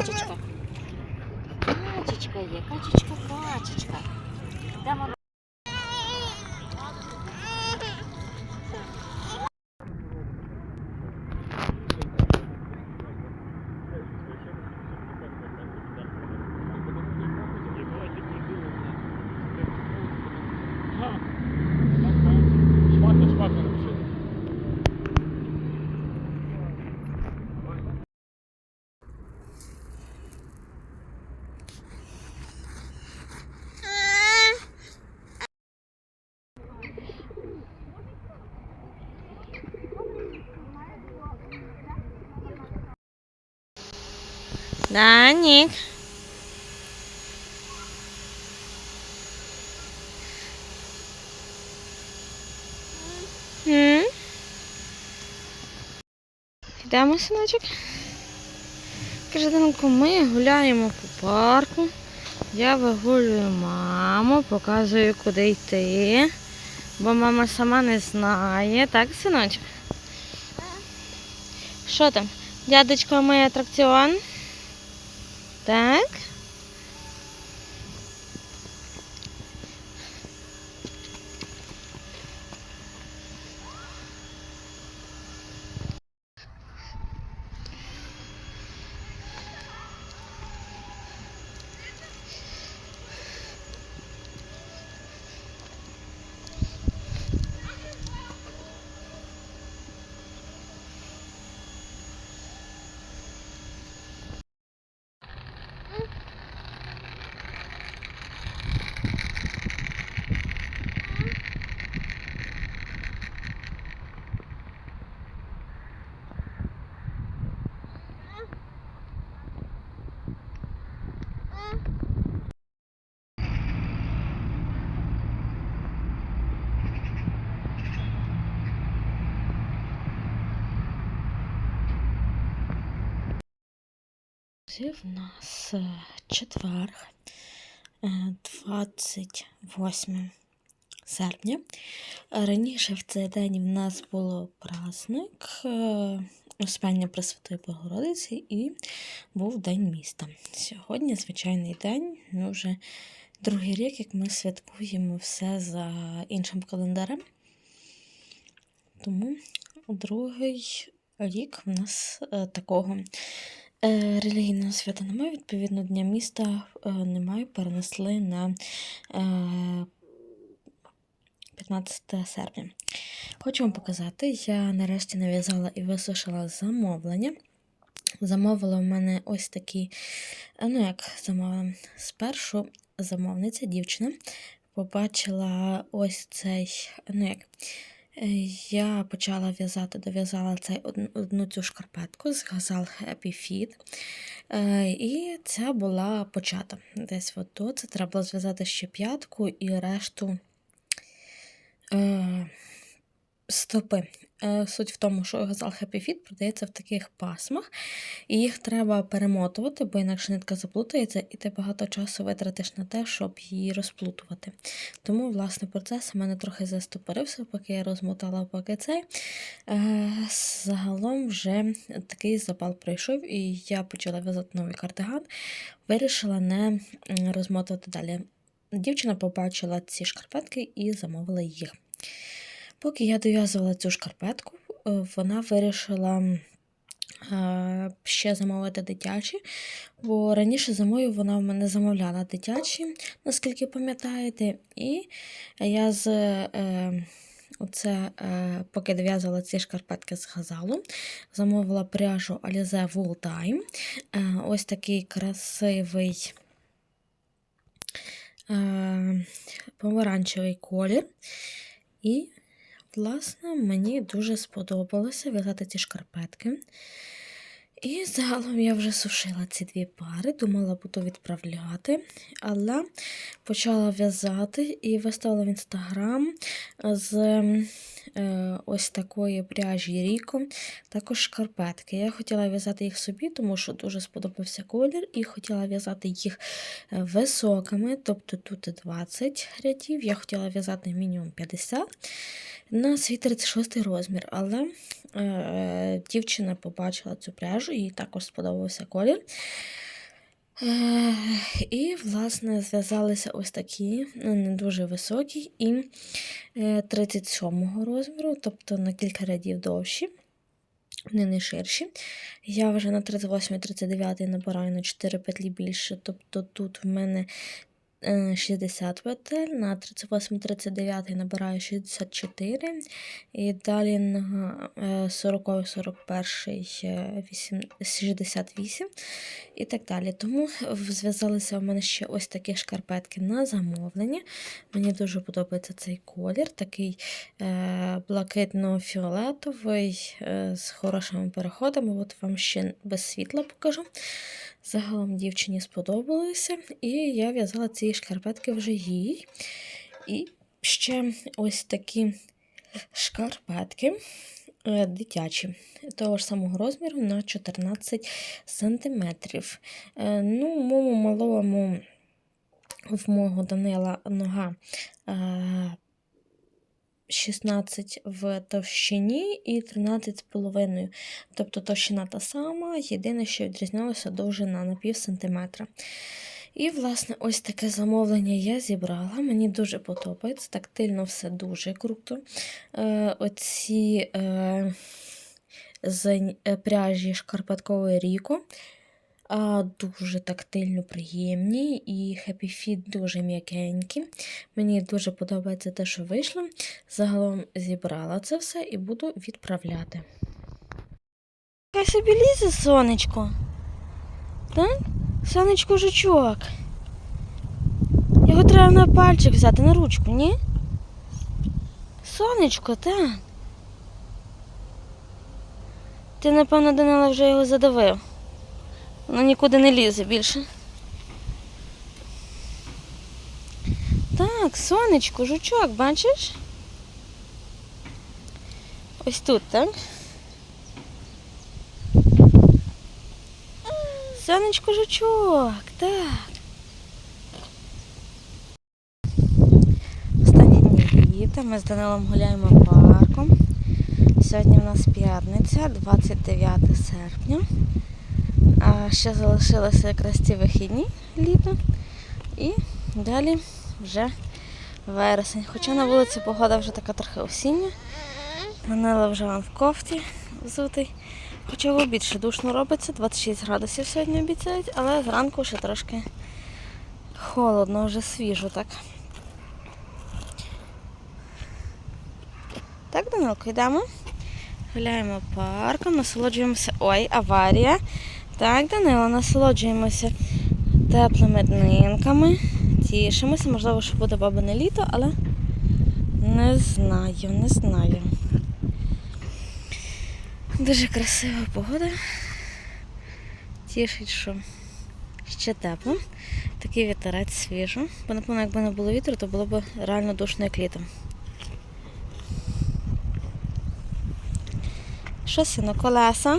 качечка. Качечка є, качечка, качечка. Данік. М? Йдемо, синочок. Каже, Данку, ми гуляємо по парку. Я вигулюю маму, показую, куди йти. Бо мама сама не знає. Так, синочок? Що там? Дядечко має атракціон? Так. Це в нас е, четвер, е, 28 серпня. Е, Раніше в цей день в нас було праздник е, Успення Пресвятої Богородиці і був День міста. Сьогодні звичайний день, ну вже другий рік, як ми святкуємо все за іншим календарем. Тому другий рік в нас такого Релігійного свята немає, відповідно, Дня міста е, немає, перенесли на е, 15 серпня. Хочу вам показати, я нарешті нав'язала і висушила замовлення. Замовила в мене ось такі, е, ну як замовила, спершу замовниця, дівчина, побачила ось цей, ну як. Я почала в'язати, дов'язала одну, цю шкарпетку з газал Happy Fit. Е, І це була почата. Десь от тут. Це треба було зв'язати ще п'ятку і решту е, стопи. Е, Суть в тому, що газал Happy Fit продається в таких пасмах, і їх треба перемотувати, бо інакше нитка заплутається, і ти багато часу витратиш на те, щоб її розплутувати. Тому, власне, процес у мене трохи застопорився, поки я розмотала поки цей. Е, Загалом вже такий запал пройшов, і я почала в'язати новий кардиган. Вирішила не розмотувати далі. Дівчина побачила ці шкарпетки і замовила їх. Поки я дов'язувала цю шкарпетку, е, вона вирішила е, ще замовити дитячі, бо раніше зимою вона в мене замовляла дитячі, наскільки пам'ятаєте, і я з. Е, Оце, е, поки дов'язувала ці шкарпетки з газалу, замовила пряжу Alize Wool Time. Е, ось такий красивий е, помаранчевий колір. І Власне, мені дуже сподобалося в'язати ці шкарпетки. І загалом я вже сушила ці дві пари, думала буду відправляти, але почала в'язати і виставила в інстаграм з е, ось такої пряжі Ріко, також шкарпетки. Я хотіла в'язати їх собі, тому що дуже сподобався колір, і хотіла в'язати їх е, високими, тобто тут 20 рядів. Я хотіла в'язати мінімум 50 на свій 36 розмір, але е, дівчина побачила цю пряжу, їй також сподобався колір. Е, І, власне, зв'язалися ось такі, ну, не дуже високі, і е, 37 розміру, тобто на кілька рядів довші. Вони не ширші. Я вже на 38-39 набираю на 4 петлі більше. Тобто тут в мене е, 60 петель, на 38-39 набираю 64, і далі на е, 40-41 68 і так далі. Тому зв'язалися в мене ще ось такі шкарпетки на замовлення. Мені дуже подобається цей колір, такий е, блакитно-фіолетовий е, з хорошими переходами. От вам ще без світла покажу. Загалом дівчині сподобалося, і я в'язала ці шкарпетки вже їй. І ще ось такі шкарпетки е, дитячі, того ж самого розміру на 14 сантиметрів. Е, Ну, в моєму малому в мого Данила нога е, 16 в товщині і 13 з половиною. Тобто товщина та сама, єдине, що відрізнялося довжина на пів сантиметра. І, власне, ось таке замовлення я зібрала. Мені дуже подобається. Тактильно все дуже круто. Е, оці е, з е, пряжі шкарпеткової Ріко. Дуже тактильно приємні і Happy Fit дуже м'якенькі. Мені дуже подобається те, що вийшло. Загалом зібрала це все і буду відправляти. Хай собі лізе сонечко. Так? Сонечко жучок. Його треба на пальчик взяти, на ручку, ні? Сонечко, так. Ти, напевно, Данила вже його задавив. Воно нікуди не лізе більше. Так, сонечко, жучок, бачиш? Ось тут, так? Сонечко, жучок, так. Останні дні літа ми з Данилом гуляємо парком. Сьогодні в нас п'ятниця, 29 серпня. А ще залишилися якраз ці вихідні літа. І далі вже вересень. Хоча на вулиці погода вже така трохи осіння. Данила вже вам в кофті взутий. Хоча в обід душно робиться, 26 градусів сьогодні обіцяють, але зранку ще трошки холодно, вже свіжо так. Так, Данилко, йдемо. Гуляємо парком, насолоджуємося. Ой, аварія. Так, Данило, насолоджуємося теплими днинками. Тішимося, можливо, що буде бабине літо, але не знаю, не знаю. Дуже красива погода. Тішить, що ще тепло. Такий вітерець свіжо. Бо, напевно, якби не було вітру, то було б реально душно як літом. Що сину, колеса?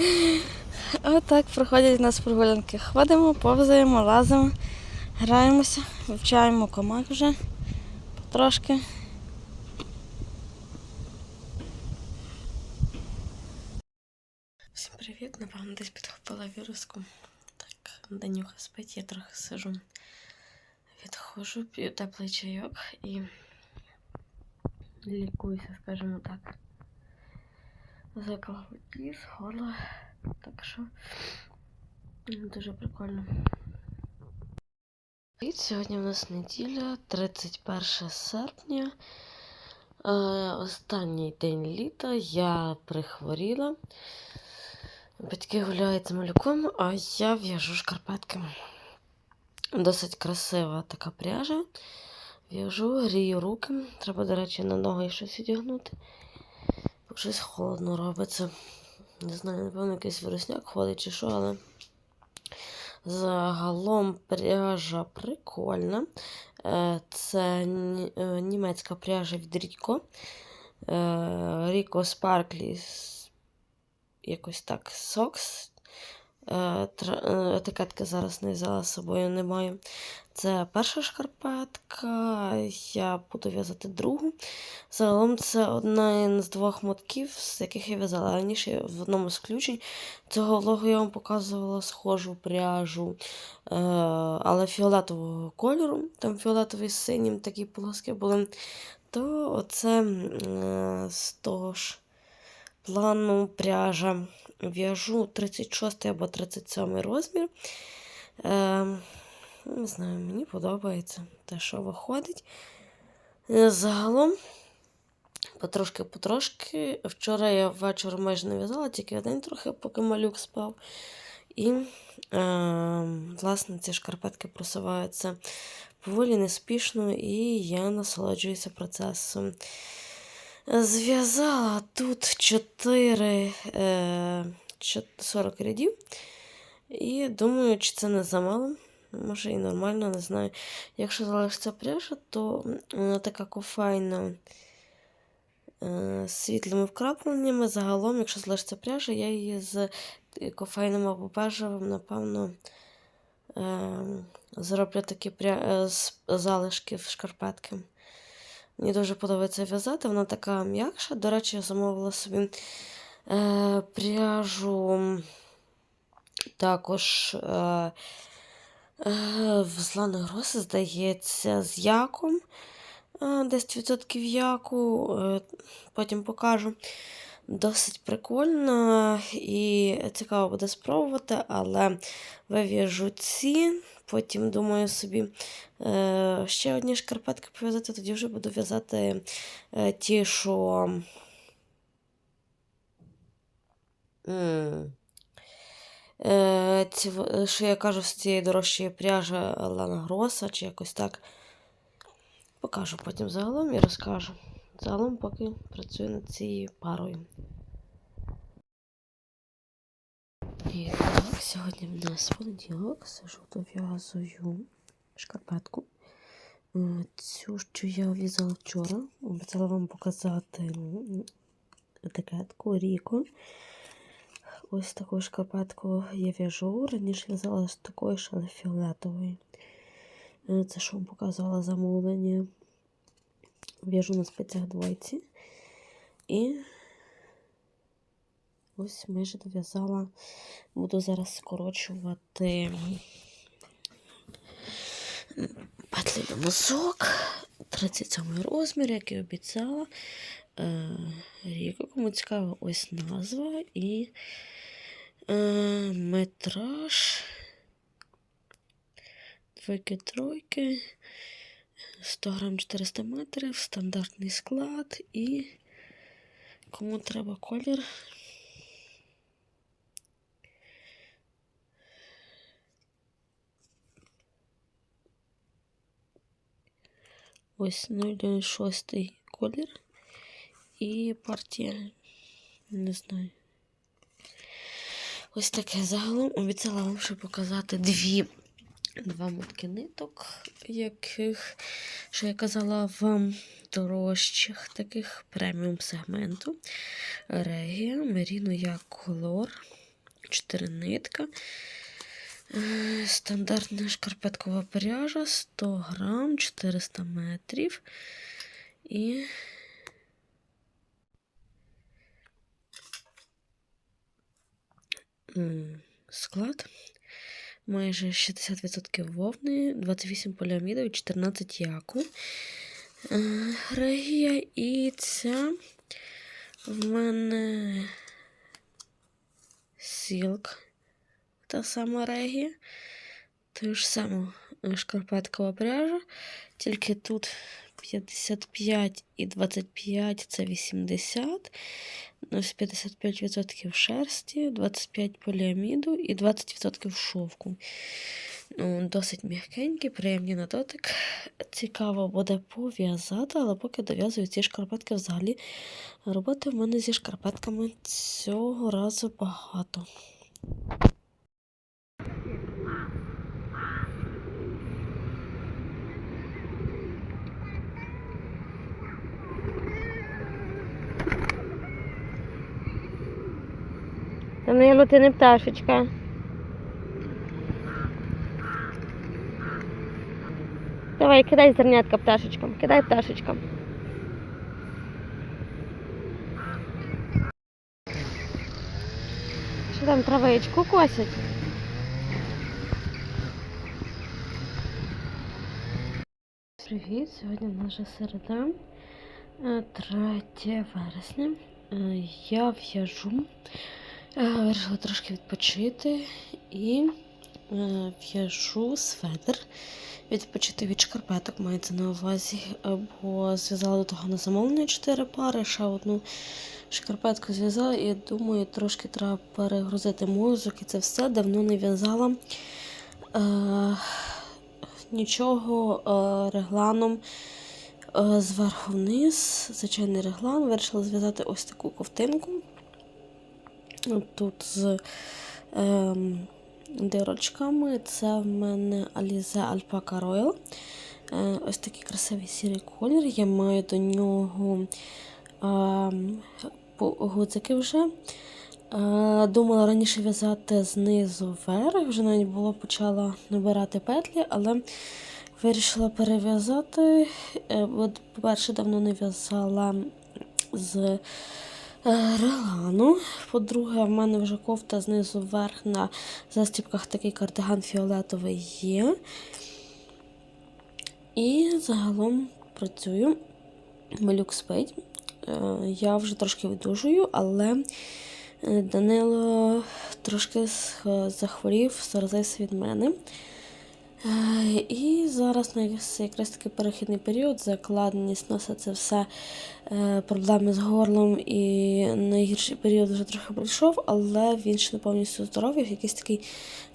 Отак проходять у нас прогулянки. Ходимо, повзаємо, лазимо, граємося, вивчаємо комах вже потрошки. Всім привіт, напевно, десь підхопила віруску. Так, Данюха спить, я трохи сижу. Відходжу, п'ю теплий чайок і лікуюся, скажімо так. Заколоті з горла. Так що дуже прикольно. І сьогодні в нас неділя, 31 серпня. Е, останній день літа я прихворіла. Батьки гуляють з малюком, а я в'яжу шкарпетки. Досить красива така пряжа. В'яжу, грію руки. Треба, до речі, на ноги щось одягнути. Щось холодно робиться. Не знаю, напевно, якийсь виросняк ходить чи що, але загалом пряжа прикольна. Е, Це е, німецька пряжа від Ріко. Ріко Sparkly якось так Socks. Е, е, Етикетки зараз не взяла з собою, не маю. Це перша шкарпетка, я буду в'язати другу. Загалом це одна з двох мотків, з яких я в'язала раніше в одному з включень. Цього влогу я вам показувала схожу пряжу, е, але фіолетового кольору. Там фіолетовий з синім такі полоски були. То оце з того ж плану пряжа. В'яжу 36 або 37 розмір. Е, не знаю, мені подобається те, що виходить. Е, Загалом, потрошки-потрошки. Вчора я ввечері майже не в'язала, тільки один трохи, поки малюк спав. І, е, власне, ці шкарпетки просуваються поволі неспішно, і я насолоджуюся процесом. Зв'язала тут 4, е, 40 рядів. І думаю, чи це не замало. Може і нормально, не знаю. Якщо залишиться пряжа, то вона така кофайна е, з світлими вкрапленнями. Загалом, якщо залишиться пряжа, я її з кофейним або бежевим, напевно, е, зроблю такі пря... е, залишки в шкарпетки. Мені дуже подобається в'язати, вона така м'якша. До речі, я замовила собі е, пряжу також е, е, в Злани Роси, здається, з яком. Е, 10% яку, е, потім покажу. Досить прикольно і цікаво буде спробувати, але вив'яжу ці. Потім думаю собі е, ще одні шкарпетки пов'язати, тоді вже буду в'язати е, ті, що. Е, що я кажу з цієї дорожчої пряжі Лана Гроса, чи якось так. Покажу потім загалом і розкажу. Загалом поки працюю над цією парою. І так, сьогодні в нас понеділок, сижу дов'язую шкарпетку. Е, Цю, що я в'язала вчора, обіцяла вам показати етикетку Ріко. Ось таку шкарпетку я в'яжу. Раніше в'язала з такої але фіолетової. Е, Це що вам показувала замовлення. В'яжу на спицях двойці. І ось майже дов'язала. Буду зараз скорочувати петлі на носок. 37 розмір, як і обіцяла. Е, кому цікаво, ось назва і е, метраж. Двойки, тройки. 100 грам 400 метрів, стандартний склад і кому треба колір. Ось 06 колір. І партія, не знаю. Ось таке загалом обіцяла вам ще показати дві два мотки ниток, яких, що я казала вам, дорожчих таких преміум сегменту. Регія, Меріно як колор, 4 нитка. Е, Стандартна шкарпеткова пряжа 100 грам, 400 метрів. І склад майже 60% вовни, 28 поліамідів і 14 яку. Е, Регія і ця в мене сілк. Та сама регія. Ту ж саму е, шкарпеткова пряжа, тільки тут 55 і 25 це 80. Ось 55% шерсті, 25 поліаміду і 20% шовку. Ну, Досить м'якенькі, приємні на дотик. Цікаво буде пов'язати, але поки дов'язую ці шкарпетки взагалі. Роботи в мене зі шкарпетками цього разу багато. Данило, ну, ти не пташечка. Давай, кидай зернятка пташечкам, кидай пташечкам. Що там травичку косять? Привіт! Сьогодні в нас вже середа, е, 3 вересня. Е, я в'яжу. Е, Вирішила трошки відпочити і е, в'яжу светр. Відпочити від шкарпеток мається на увазі, бо зв'язала до того на замовлення 4 пари, ще одну шкарпетку зв'язала і думаю, трошки треба перегрузити мозок і це все давно не в'язала. Е, нічого регланом зверху вниз, звичайний реглан. Вирішила зв'язати ось таку ковтинку. Тут з ем, дирочками. Це в мене Alize Alpaca Royal. Е, ось такий красивий сірий колір. Я маю до нього ем, гудзики вже. Е, Думала раніше в'язати знизу вверх, вже навіть було почала набирати петлі, але вирішила перев'язати. Е, по-перше, давно не в'язала з е, реглану. По-друге, в мене вже кофта знизу вверх на застіпках такий кардиган фіолетовий є. І загалом працюю. Малюк спить. Е, Я вже трошки видужую, але е, Данило трошки захворів, заразився від мене. Е, І зараз на якраз такий перехідний період, закладеність носа це все е, проблеми з горлом, і найгірший період вже трохи пройшов, але він ще не повністю здоровий, якийсь такий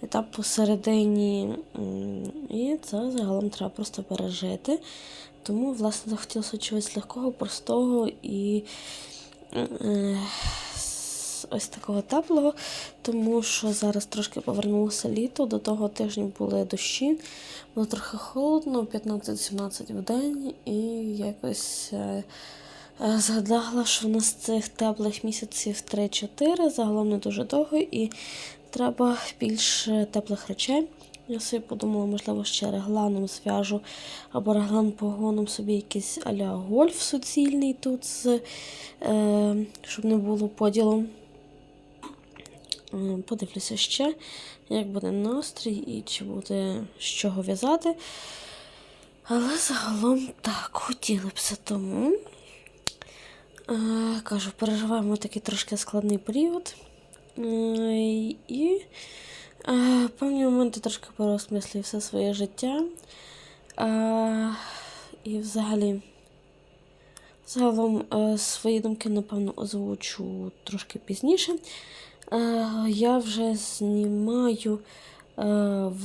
етап посередині. І це загалом треба просто пережити. Тому, власне, захотілося чогось легкого, простого і ось такого теплого, тому що зараз трошки повернулося літо, до того тижня були дощі, було трохи холодно, 15-17 в день, і якось е, е, згадала, що в нас цих теплих місяців 3-4, загалом не дуже довго, і треба більше теплих речей. Я собі подумала, можливо, ще регланом зв'яжу або реглан погоном собі якийсь а-ля гольф суцільний тут, з, е, щоб не було поділу. Подивлюся ще, як буде настрій і чи буде з чого в'язати. Але загалом так, хотіли б це тому. Е, кажу, переживаємо такий трошки складний період. Е, і е, певні моменти трошки переосмислюю все своє життя. І взагалі. Загалом свої думки, напевно, озвучу трошки пізніше. Е, я вже знімаю е,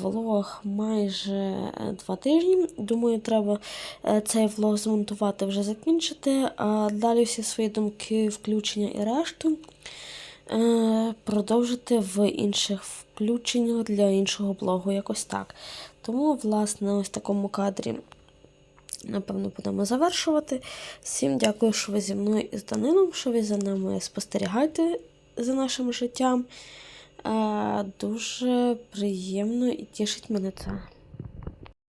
влог майже е, два тижні. Думаю, треба цей влог змонтувати вже закінчити, а далі всі свої думки, включення і решту продовжити в інших включеннях для іншого блогу, якось так. Тому, власне, ось в такому кадрі напевно, будемо завершувати. Всім дякую, що ви зі мною і з Данилом, що ви за нами спостерігаєте за нашим життям. Е, Дуже приємно і тішить мене це.